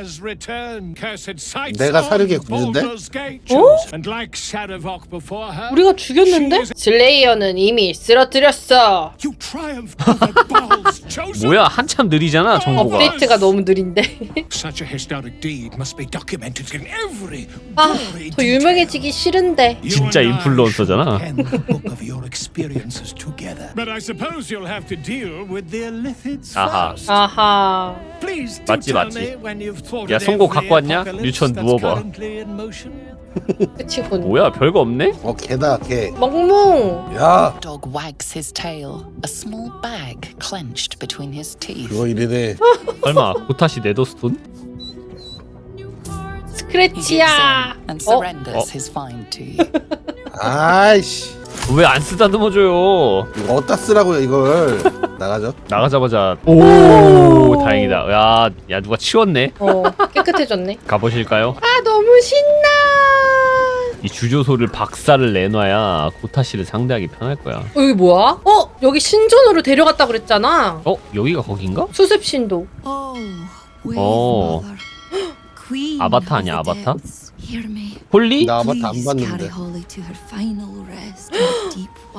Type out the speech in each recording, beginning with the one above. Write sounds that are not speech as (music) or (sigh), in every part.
has returned. Cursed sights 내가 on 사륙에 굴린데? Baldur's Gate 어? And like Shadowhawk before her, 우리가 죽였는데? 슬레이어는 이미 쓰러뜨렸어. you triumph over Baal's chosen. 뭐야 한참 느리잖아 정보가 업데이트가 너무 느린데. Such a historic deed must be documented in every 아, gory 더 유명해지기 싫은데. You 진짜 인플루언서잖아. should pen the book of your experiences together. But I suppose you'll have to deal with the Illithids 아하. 아하. Please do 맞지, tell 맞지. me when you've 야, 송곳 갖고 왔냐? 유천 누워봐. motion. 끝이군. 뭐야 별거 없네? 어 개다 개. 멍멍. 야 Dog wags his tail, a small bag clenched between his teeth. 그거 이래네. 설마 고타시 네더스톤? He gives 스크래치야. in and 어? surrenders 어. his find to you. 아이씨 왜 안 쓰다듬어줘요 이거 어디다 쓰라고요 이걸. 나가죠. 나가자마자 오 다행이다 야, 야 누가 치웠네 어, 깨끗해졌네. (laughs) 가보실까요? 아, 너무 신나. 이 주조소를 박살을 내놔야 고타시를 상대하기 편할 거야 어, 여기 뭐야? 어, 여기 신전으로 데려갔다 그랬잖아. 어? 여기가 거긴가? 수습 신도. Oh. Queen 아바타 아니야, 아바타? 홀리? 나 아바타 안 봤는데. (gasps)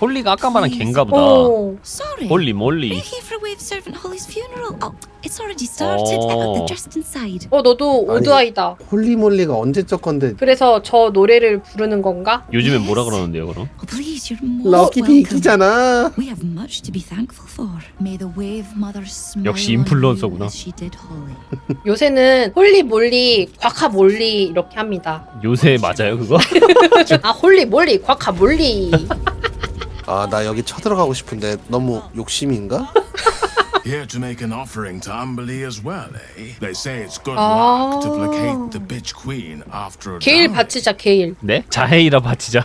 홀리가 아까 말한 걘가 보다 어. Sorry. 홀리 몰리 here for Wave Servant Holly's funeral. Oh, it's already started. Uh, Oh. they're just inside. 어, 너도 아니. 오드아이다. 홀리몰리가 언제적 건데. 그래서 저 노래를 부르는 건가? 요즘엔 뭐라 그러는데요 그럼? Oh, please, you're most 럭키 welcome. 비키잖아. We have much to be thankful for. May the Wave Mother smile 역시 on you 인플루언서구나. as she did Holly. 요새는 홀리 몰리 과카 몰리 이렇게 합니다. 요새 맞아요 그거? 아 홀리 몰리 과카 몰리. 아 나 여기 쳐들어가고 싶은데 너무 욕심인가? Here to make an offering to Umberly as well, eh? They say it's good Ah. luck to placate the bitch queen after a 게일 drought. 바치자 게일. 네? 자해이라 바치자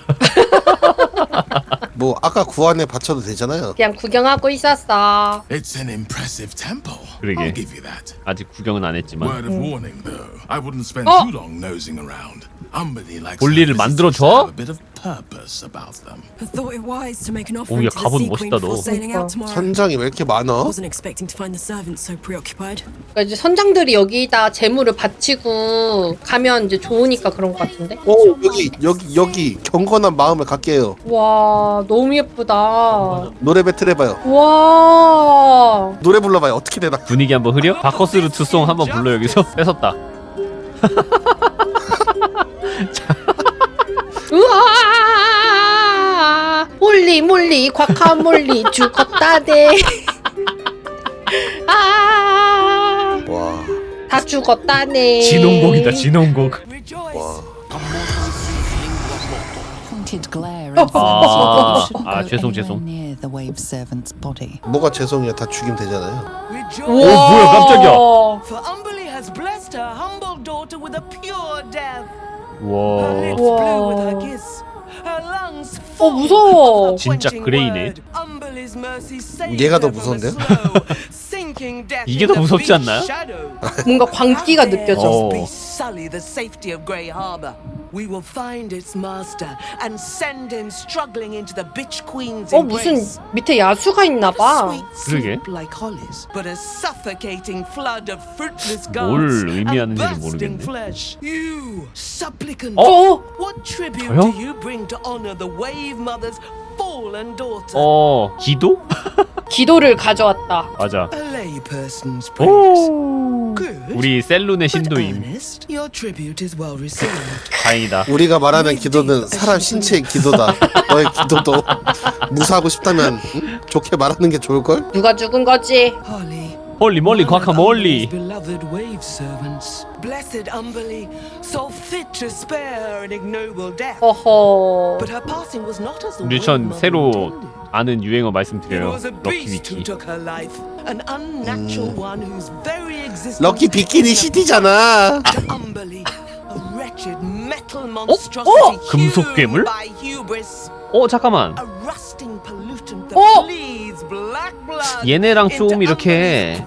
뭐 아까 구안에 바쳐도 되잖아요. 그냥 구경하고 있었어. It's an impressive temple. 그러게. I'll give you that. 아직 구경은 안 했지만 Word of warning, though. I wouldn't spend Oh. too long nosing around. Umberly likes 볼일을 her visitors 만들어줘? to have a bit of purpose about them. I thought it wise to make an 오, offering 야, to the 갑옷 Sea Queen 멋있다, before 너. sailing out tomorrow. 선장이 왜 이렇게 많어? Wasn't expecting to find the servants so preoccupied. 그러니까 이제 선장들이 여기다 재물을 바치고 가면 이제 좋으니까 그런 것 같은데. 오 여기 여기 여기 경건한 마음을 갖게요. 와 너무 예쁘다. 노래 배틀 해봐요. 와. 노래 불러봐요. 어떻게 되나? 분위기 한번 흐려? 바커스루 투송 한번 불러 여기서 뺏었다 우와. 몰리 몰리 과카 몰리 죽었다네. 아. 와. 다 죽었다네. 진홍곡이다 진홍곡 와. Oh. Ah, ah, go 죄송, 죄송. near the wave servant's body. 뭐가 죄송해요. 다 죽이면 되잖아요. 오 뭐야 깜짝이야 For Umberly 어 무서워. 진짜 그레이네. 얘가 더 무서운데요? 이게 더 무섭지 않나요? 뭔가 광기가 느껴져. 어. Be sully the safety of Grey Harbor. We will find its master and send him struggling into the bitch queen's 어 무슨 embrace. 밑에 야수가 있나 봐. Sweet 그러게. sleep like hollies, but a suffocating flood of fruitless 뭘 gods 의미하는지는 and bursting 모르겠네. flesh. You supplicant, 어? what tribute 저요? do you bring to honor the Wave Mother's fallen daughter? 어 기도? (laughs) 기도를 가져왔다. 맞아 A layperson's praise. Good. 우리 셀룬의 신도임. (laughs) 다행이다 우리가 말하는 기도는 사람 신체의 기도다. (laughs) 너의 기도도 무사하고 싶다면 응? 좋게 말하는 게 좋을 걸? 누가 죽은 거지? Of 과카몰리 Umberly's beloved wave servants. Blessed Umberly saw fit to spare an ignoble death. 어허. But her passing was not as the Mother 새로. 아는 유행어 It 말씀드려요 was a 럭키 beast who 위키 took her life, an unnatural one whose very existence 럭키 비키니 시티잖아. to Umberly, a wretched metal monstrosity 어? 금속 괴물? hewn by hubris, 어 잠깐만 a 얘네랑 좀 이렇게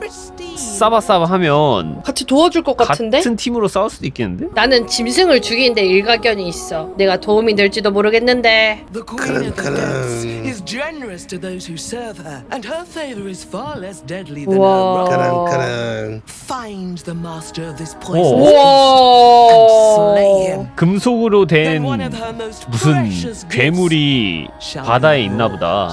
싸바싸바 하면 같이 도와줄 것 같은데? 같은 팀으로 싸울 수도 있겠는데? 나는 짐승을 죽이는데 일가견이 있어. 내가 도움이 될지도 모르겠는데. The queen of the 그럼, depths 그럼. is generous to those who serve her, and her favor is far less deadly than Wow. her 그랑 wrath. 그랑 Find the master of this 어. poison 우와. slay him. 금속으로 된 Then one of her most 무슨 precious gifts 괴물이 바다에 있나 보다.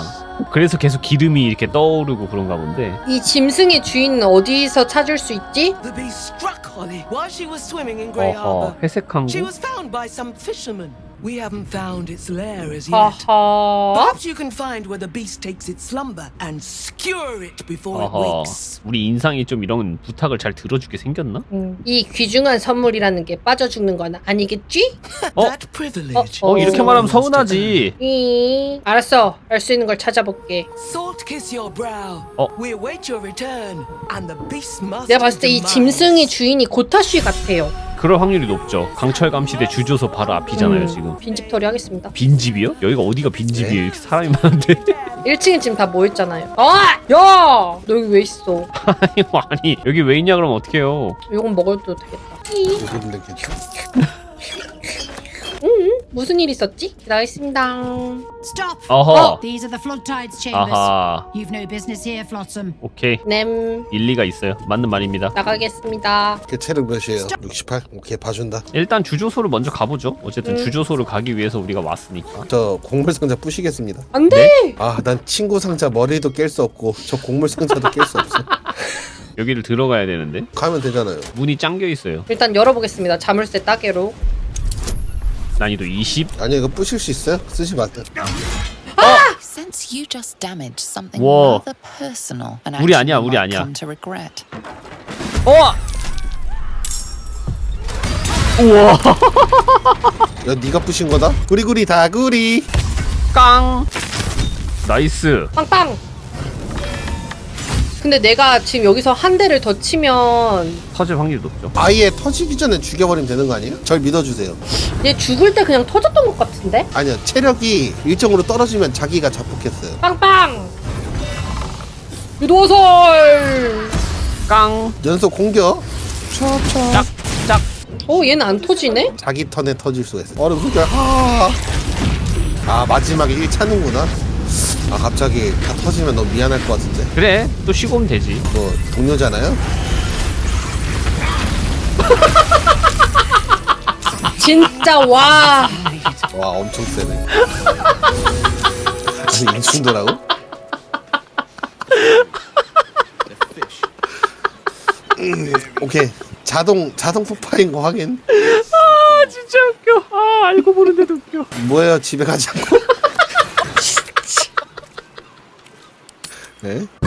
그래서 계속 기름이 이렇게 떠오르고 그런가 본데. 이 짐승의 주인은 어디서 찾을 수 있지? The beast struck Holly while she was swimming in Grey 어허, Harbor. 회색 항구. She was found by some fishermen. We haven't found its lair as yet. 아하. Perhaps you can find where the beast takes its slumber and skewer it before it 어허, wakes. 우리 인상이 좀 이런 부탁을 잘 들어주게 생겼나? 음, 이 귀중한 선물이라는 게 빠져 죽는 건 아니겠지? 어? That privilege. 어, 이렇게 어. 말하면 서운하지. 이 알았어. 알 수 있는 걸 찾아볼게. Salt kiss your brow. 어. We await your return, and the beast must. 내가 봤을 때이 짐승의 주인이 고타쉬 같아요. 그럴 확률이 높죠. 강철 감시대 주조소 바로 앞이잖아요 음, 지금. 빈집 털이 하겠습니다. 빈집이요? 여기가 어디가 빈집이에요? 이렇게 사람이 많은데. (laughs) 1층에 지금 다 모였잖아요. 아! 야! 너 여기 왜 있어? (laughs) 아니, 아니 여기 왜 있냐 그러면 어떡해요? 요건 먹어도 되겠다. 무슨 일 있었지? 나가겠습니다. Stop! 어허. These are the flood tides chambers. 아하. You've no business here, Flotsam. 오케이. 냄. 일리가 있어요. 맞는 말입니다. 나가겠습니다. 걔 체력 몇이에요? 68? 오케이 봐준다. 일단 주조소를 먼저 가보죠. 어쨌든 음. 주조소를 가기 위해서 우리가 왔으니까. 저 곡물 상자 부시겠습니다. 안 돼! 아 난 친구 상자 머리도 깰 수 없고 저 곡물 상자도 깰 수 없어. 여기를 들어가야 되는데 가면 되잖아요. 문이 잠겨 있어요. 일단 열어보겠습니다. 자물쇠 따개로. 난이도 20. 아니 이거 부실 수 있어요? 쓰지 마세요. I sense you just damaged something rather personal. An 우리 아니야, 우리 아니야. come to regret. 어! 우와! 야 네가 부신 거다? 구리구리 다구리. 깡! 나이스. 빵빵! 근데 내가 지금 여기서 한 대를 더 치면 터질 확률이 높죠. 아예 터지기 전에 죽여버리면 되는 거 아니에요? 절 믿어주세요. 얘 죽을 때 그냥 터졌던 것 같은데? 아니요 체력이 일정으로 떨어지면 자기가 자폭했어요. 빵빵! 유도설! 깡! 연속 공격. 짝! 짝! 어, 얘는 안 터지네? 자기 턴에 터질 수가 있어요. 얼음 숨겨. 아, 아 마지막에 1 차는구나. 아 갑자기 다 터지면 너무 미안할 것 같은데. 그래, 또 쉬고 오면 되지. 뭐 동료잖아요. (laughs) 진짜 와! 와 엄청 세네. 아니 이 정도라고? 음, 오케이 자동 자동 폭파인 거 확인. 아, 진짜 웃겨. 아, 알고 보는데도 웃겨. 뭐예요 집에 가지 않고? 네?